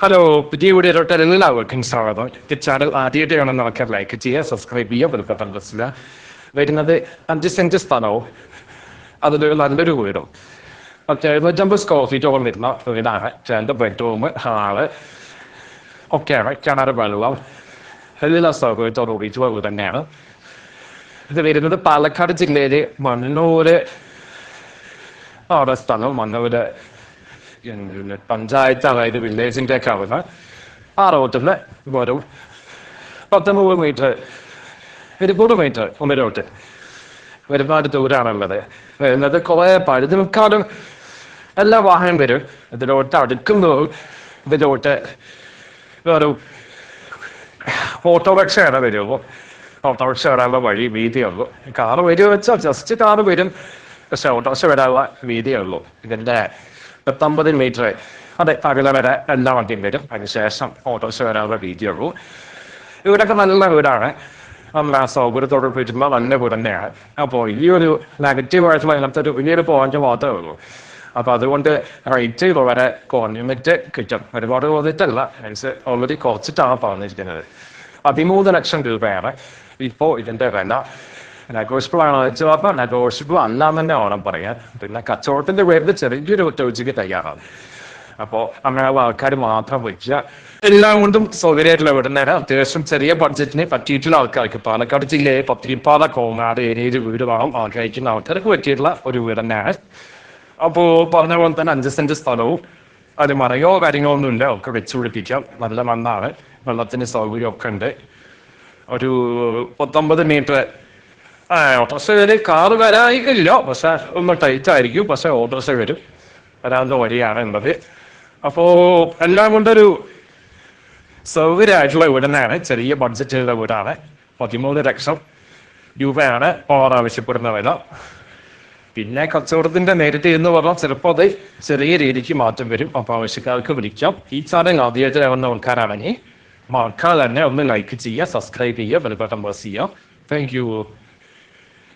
Hello പുതിയ വീഡിയോയിലോട്ട് എല്ലാവർക്കും സ്വാഗതം. ചാനൽ ആദ്യമായിട്ടാണ് ആൾക്കാർ ലൈക്ക് ചെയ്യുക സബ്സ്ക്രൈബ് ചെയ്യുക ബെൽബട്ടൺ പ്രസ്സില്ല വരുന്നത് അഞ്ച് സെന്റ് സ്ഥലവും അതിലൊരു നല്ലൊരു വീടും. പക്ഷേ എഴുന്നൂറ്റമ്പത് സ്ക്വയർ ഫീറ്റ് ഓളം വരുന്ന വീടാണ്. രണ്ട് ബെഡ്റൂം ഹാൾ ഒക്കെയാണ് കിണർ വെള്ളം. എല്ലാ സൗകര്യത്തോടു ഓടിച്ച് വീട് തന്നെയാണ്. ഇത് വരുന്നത് പാലക്കാട് ജില്ലയിലെ മണ്ണൂര്. അവിടെ സ്ഥലം മണ്ണൂര്. പിന്നെ പഞ്ചായത്ത് അതായത് വില്ലേജിന്റെ ഒക്കെ അവിടെ ആ റോട്ടിൽ വരും പത്തൊമ്പത് മീറ്റർ ഇരുപത് മീറ്റർ റോട്ട് ഒരുപാട് ദൂരമാണുള്ളത് വരുന്നത് കുറേ പഴുതി മിക്കാലും എല്ലാ വാഹനം വരും ഇതിലോട്ട് അടുക്കുമ്പോൾ ഇതിലോട്ട് ഒരു ഓട്ടോറിക്ഷയാണ് വരുമോ ഓട്ടോറിക്ഷ വരാനുള്ള വഴി വീതിയുള്ളൂ കാറ് വരുമോ വെച്ചാൽ ജസ്റ്റ് കാറ് വരും പക്ഷെ ഓട്ടോറിക്ഷ വരാനുള്ള വീതിയുള്ളൂ ഇതിന്റെ പത്തൊമ്പത് മീറ്റർ അതെ പകല വരെ എല്ലാ വണ്ടിയും വരും. അതിനുശേഷം ഓട്ടോസ് വരാനുള്ള വീതിയുള്ളൂ ഇവിടെയൊക്കെ നല്ല വീടാണ്. നല്ല സൗകര്യത്തോട് പോയിട്ടുള്ള നല്ല വീട് തന്നെയാണ്. അപ്പോൾ ഈ ഒരു നെഗറ്റീവ് ആയിട്ടുള്ള അതിനകത്ത് ഒരു വലിയൊരു പോയിന്റ് മാത്രമേ ഉള്ളൂ. അപ്പോൾ അതുകൊണ്ട് റേറ്റ് വളരെ കുറഞ്ഞിട്ട് കിട്ടും. ഒരുപാട് കുറച്ചിട്ടല്ല മീൻസ് ഓൾറെഡി കുറച്ചിട്ടാണ് പറഞ്ഞിരിക്കുന്നത്. പതിമൂന്ന് ലക്ഷം രൂപയാണ്. ഇപ്പോൾ ഇതിന്റെ വില. അപ്പോൾ നെഗോഷ്യബിൾ അല്ലാന്ന് തന്നെ ഓണം പറയാൻ പിന്നെ കച്ചവടത്തിന്റെ പേരിൽ ചെറിയൊരു ഒറ്റവച്ചിക്ക് തയ്യാറാണ് അപ്പോൾ അങ്ങനെ ആൾക്കാർ മാത്രം വയ്ക്കുക എല്ലാം കൊണ്ടും സൗകര്യമായിട്ടുള്ള വീടുന്നേരം അത്യാവശ്യം ചെറിയ ബഡ്ജറ്റിന് പറ്റിയിട്ടുള്ള ആൾക്കാർക്ക് പാലക്കാട് ജില്ലയെ പത്തിരിപ്പാത കോങ്ങാട് ഏരിയയിൽ വീട് വേണം ആഗ്രഹിക്കുന്ന ആൾക്കാർക്ക് പറ്റിയിട്ടുള്ള ഒരു വീട് തന്നെയാണ് അപ്പോൾ പറഞ്ഞ പോലെ തന്നെ അഞ്ച് സെന്റ് സ്ഥലവും അത് മറയോ കാര്യങ്ങളോ ഒന്നും ഇല്ല ഒക്കെ വെച്ച് പിടിപ്പിക്കാം നല്ല മണ്ണാണ് വെള്ളത്തിന് സൗകര്യമൊക്കെ ഉണ്ട് ഒരു പത്തൊമ്പത് മീറ്റർ ആ വരും കാറ് വരാനില്ല. പക്ഷെ ഒന്ന് ടൈറ്റ് ആയിരിക്കും. പക്ഷെ ഓട്ടോറിക്ഷ വരും. വരാനുള്ള വഴിയാണ് ഉള്ളത് അപ്പോൾ എല്ലാം കൊണ്ടൊരു സൗകര്യമായിട്ടുള്ള വീട് തന്നെയാണ് ചെറിയ ബഡ്ജറ്റുള്ള വീടാണ്. പതിമൂന്ന് ലക്ഷം രൂപയാണ് ഓർ ആവശ്യപ്പെടുന്ന വില. പിന്നെ കച്ചവടത്തിന്റെ നേരിട്ട് എന്ന് പറഞ്ഞാൽ ചിലപ്പോൾ അത് ചെറിയ രീതിക്ക് മാറ്റം വരും. അപ്പോൾ ആവശ്യക്കാർക്ക് വിളിക്കാം. ഈ ചാനൽ ആദ്യമായിട്ട് ഇറങ്ങുന്ന ആൾക്കാരാണെങ്കിൽ മറക്കാതെ തന്നെ ഒന്ന് ലൈക്ക് ചെയ്യുക സബ്സ്ക്രൈബ് ചെയ്യുക ബെൽബട്ടൺ പ്രസ് ചെയ്യുക. താങ്ക്